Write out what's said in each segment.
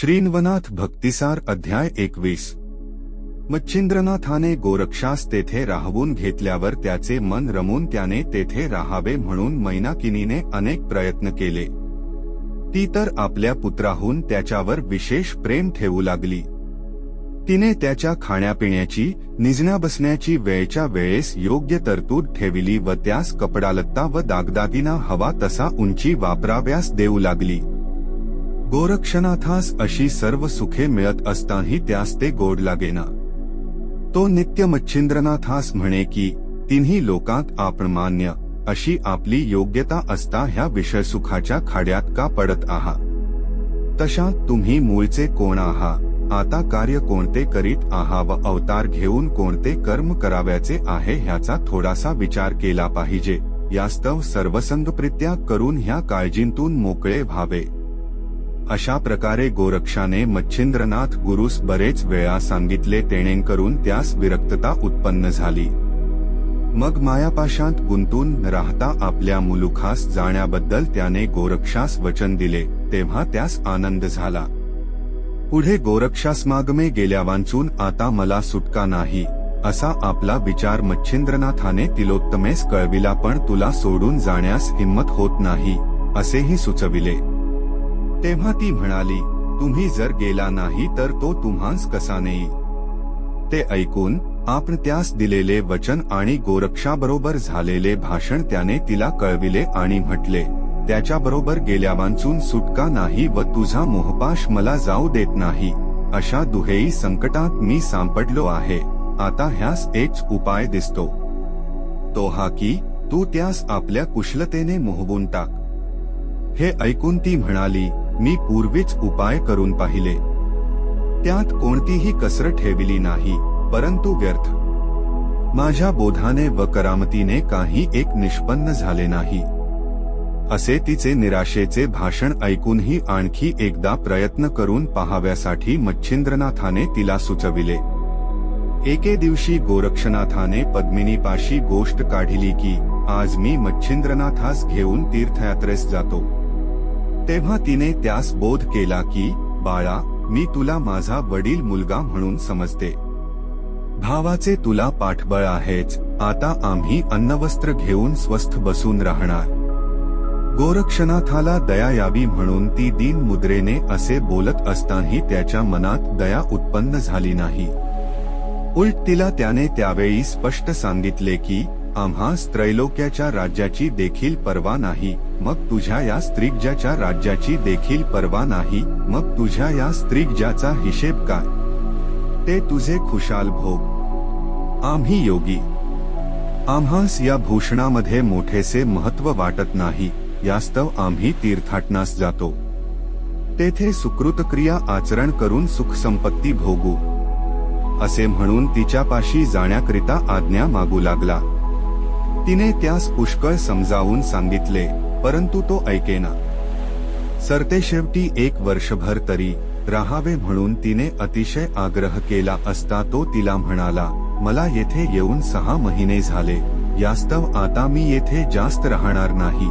श्रीनवनाथ भक्तिसार अध्याय एकवीस. मच्छिंद्रनाथाने गोरक्षास तेथे राहवून घेतल्यावर त्याचे मन रमून त्याने तेथे राहावे म्हणून मैनाकिनीने अनेक प्रयत्न केले. ती तर आपल्या पुत्राहून त्याच्यावर विशेष प्रेम ठेवू लागली. तिने त्याच्या खाण्यापिण्याची निजण्या बसण्याची वेळच्या वेळेस योग्य तरतूद ठेविली व त्यास कपडालत्ता व दागदागिना हवा तसा उंची वापराव्यास देऊ लागली. गोरक्षनाथास अशी सर्व सुखे मिळत असताही त्यास ते गोड लागेना. तो नित्य मच्छिंद्रनाथास म्हणे की तिन्ही लोकात आपण मान्य अशी आपली योग्यता असता ह्या विषयसुखाच्या खाड्यात का पडत आहात तशा तुम्ही मूळचे कोण आहात आता कार्य कोणते करीत आहा व अवतार घेऊन कोणते कर्म कराव्याचे आहे ह्याचा थोडासा विचार केला पाहिजे यास्तव सर्वसंगप्रित्या करून ह्या काळजींतून मोकळे व्हावे. अशा प्रकारे गोरक्षाने मच्छिंद्रनाथ गुरुस बरेच वेळा सांगितले तेणेकरून त्यास विरक्तता उत्पन्न झाली. मग मायापाशांत गुंतून राहता आपल्या मुलुखास जाण्याबद्दल त्याने गोरक्षास वचन दिले तेव्हा त्यास आनंद झाला. पुढे गोरक्षासमागमे गेल्या वांचून आता मला सुटका नाही असा आपला विचार मच्छिंद्रनाथाने तिलोत्तमेस कळविला पण तुला सोडून जाण्यास हिंमत होत नाही असेही सुचविले. तेव्हा ती म्हणाली तुम्ही जर गेला नाही तर तो तुम्हास कसा नेई? ते ऐकून आपण त्यास दिलेले वचन आणि गोरक्षाबरोबर झालेले भाषण त्याने तिला कळविले आणि म्हटले त्याच्याबरोबर गेल्यावांचून सुटका नाही व तुझा मोहपाश मला जाऊ देत नाही. अशा दुहेई संकटात मी सापडलो आहे. आता ह्यास एकच उपाय दिसतो. तो हा की तू त्यास आपल्या कुशलतेने मोहवून टाक. हे ऐकून ती म्हणाली मी पूर्वीच उपाय करून पाहिले. त्यात कोणतीही कसर ठेविली नाही परंतु व्यर्थ. माझ्या बोधाने व करामतीने काही एक निष्पन्न झाले नाही. असे तिचे निराशेचे भाषण ऐकूनही आणखी एकदा प्रयत्न करून पहाव्यासाठी मच्छिंद्रनाथाने तिला सुचविले. एके दिवशी गोरक्षनाथाने पद्मिनीपाशी गोष्ट काढिली की आज मी मच्छिंद्रनाथास घेऊन तीर्थयात्रेस जातो. तेव्हा तिने त्यास बोध केला की बाळा मी तुला माझा वडील मुलगा म्हणून समजते. भावाचे तुला पाठबळ आहेच. आता आम्ही अन्नवस्त्र घेऊन स्वस्थ बसून राहणार. गोरक्षनाथाला दया यावी म्हणून ती दीन मुद्रेने असे बोलत असताही त्याच्या मनात दया उत्पन्न झाली नाही. उलट तिला त्याने त्यावेळी स्पष्ट सांगितले की आम्हास त्रैलोक्याच्या राज्याची देखील पर्वा नाही मग तुझ्या या स्त्रिग्जाच्या राज्याची देखील पर्वा नाही मग तुझ्या या स्त्रिग्जाचा हिशेब काय? ते तुझे खुशाल भोग. आम्ही योगी. आम्हास या भूषणामध्ये मोठेसे महत्त्व वाटत नाही यास्तव आम्ही तीर्थाटनास जातो. तेथे सुकृतक्रिया आचरण करून सुखसंपत्ती भोगू. असे म्हणून तिच्यापाशी जाण्याकरिता आज्ञा मागू लागला. तिने त्यास पुष्कळ समजावून सांगितले परंतु तो ऐकेना. सरते शेवटी एक वर्षभर तरी राहावे म्हणून तिने अतिशय आग्रह केला असता तो तिला म्हणाला मला येथे येऊन सहा महिने झाले यास्तव आता मी येथे जास्त राहणार नाही.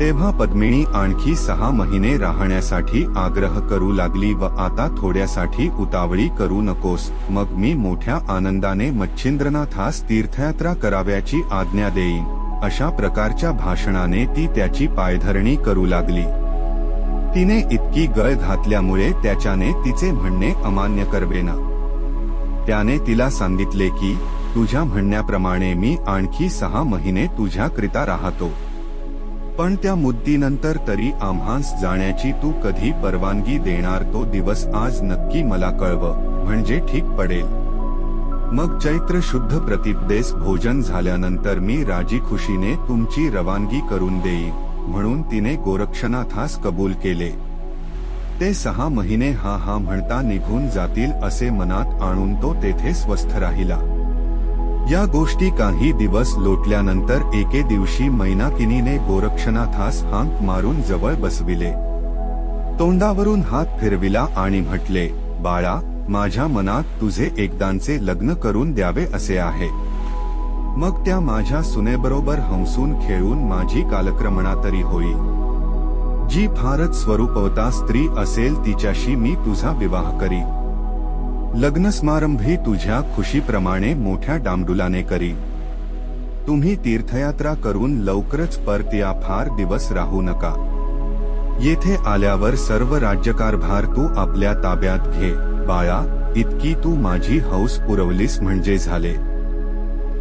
तेव्हा पद्मिणी आणखी सहा महिने राहण्यासाठी आग्रह करू लागली व आता थोड्यासाठी उतावळी करू नकोस. मग मी मोठ्या आनंदाने मच्छिंद्रनाथास तीर्थयात्रा कराव्याची आज्ञा देईन. अशा प्रकारच्या भाषणाने ती त्याची पायधरणी करू लागली. तिने इतकी गळ घातल्यामुळे त्याच्याने तिचे म्हणणे अमान्य करवेना. त्याने तिला सांगितले की तुझ्या म्हणण्याप्रमाणे मी आणखी सहा महिने तुझ्याकरिता राहतो. पण त्या मुद्दीनंतर तरी आम्हास जाण्याची तू कधी परवानगी देणार तो दिवस आज नक्की मला कळव म्हणजे ठीक पडेल. मग चैत्र शुद्ध प्रतिपदेस भोजन झाल्यानंतर मी राजी खुशीने तुमची रवानगी करून देईन म्हणून तिने गोरक्षनाथास कबूल केले. ते सहा महिने हा हा म्हणता निघून जातील असे मनात आणून तो तेथे स्वस्थ राहिला. या गोष्टी काही दिवस लोटल्यानंतर एके दिवशी मैनाकिनीने गोरक्षनाथास हांक मारून जवळ बसविले. तोंडावरून हात फिरविला आणि म्हटले बाळा माझ्या मनात तुझे एकदांचे लग्न करून द्यावे असे आहे. मग त्या माझ्या सुनेबरोबर हंसून खेळून माझी कालक्रमणा तरी होईल जी फारच स्वरूपवता स्त्री असेल तिच्याशी मी तुझा विवाह करी. लग्न समारंभी तुझ्या खुशीप्रमाणे मोठ्या डामडुलाने करी. तुम्ही तीर्थयात्रा करून लवकरच परत या फार दिवस राहू नका. येथे आल्यावर सर्व राज्यकारभार तू आपल्या ताब्यात घे. बाळा इतकी तू माझी हौस पुरवलीस म्हणजे झाले.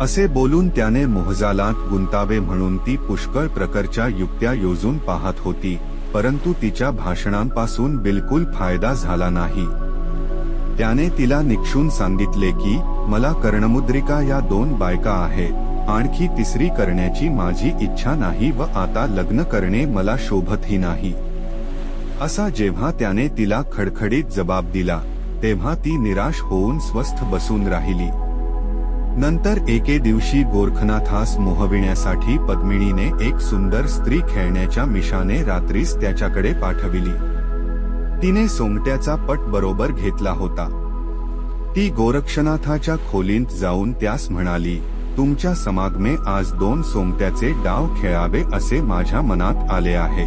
असे बोलून त्याने मोहजालात गुंतावे म्हणून ती पुष्कळ प्रकारच्या युक्त्या योजून पाहत होती परंतु तिच्या भाषणांपासून बिलकुल फायदा झाला नाही. त्याने तिला निक्षून सांगितले की मला कर्णमुद्रिका या दोन बायका आहेत. आणखी तिसरी करण्याची माझी इच्छा नाही व आता लग्न करणे मला शोभतही नाही. असा जेव्हा त्याने तिला खडखडीत जबाब दिला तेव्हा ती निराश होऊन स्वस्थ बसून राहिली. नंतर एके दिवशी गोरखनाथास मोहविण्यासाठी पद्मिणीने एक सुंदर स्त्री खेळण्याच्या मिशाने रात्रीस त्याच्याकडे पाठविली. तिने सोंगट्याचा पट बरोबर घेतला होता. ती गोरक्षनाथाच्या खोलींत जाऊन त्यास म्हणाली तुमच्या समागमे आज दोन सोंगट्याचे डाव खेळावे असे माझ्या मनात आले आहे.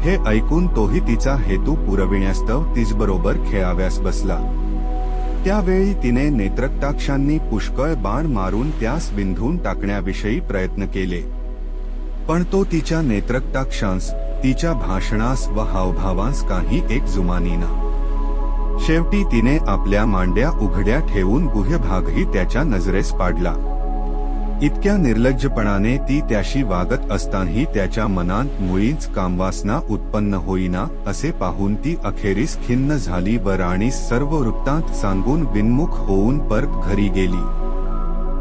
हे ऐकून तोही तिचा हेतू पुरविण्यास्तव तिचबरोबर खेळाव्यास बसला. त्यावेळी तिने नेत्रकटाक्षांनी पुष्कळ बाण मारून त्यास बिंधून टाकण्याविषयी प्रयत्न केले. पण तो तिच्या नेत्रकटाक्षांस तिच्या भाषणास व हावभावांस काही एक जुमानीना शेवटी तिने आपल्या मांड्या उघड्या ठेवून गुह्यभागही त्याच्या नजरेस पाडला. इतक्या निर्लज्जपणाने ती त्याशी वागत असतानाही त्याच्या मनात मुळीच कामवासना उत्पन्न होईना असे पाहून ती अखेरीस खिन्न झाली व राणीस सर्व वृत्तांत सांगून विन्मुख होऊन परत घरी गेली.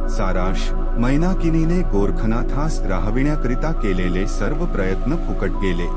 सारांश. मैनाकिनीने गोरखनाथास राहविण्याकरिता केलेले सर्व प्रयत्न फुकट गेले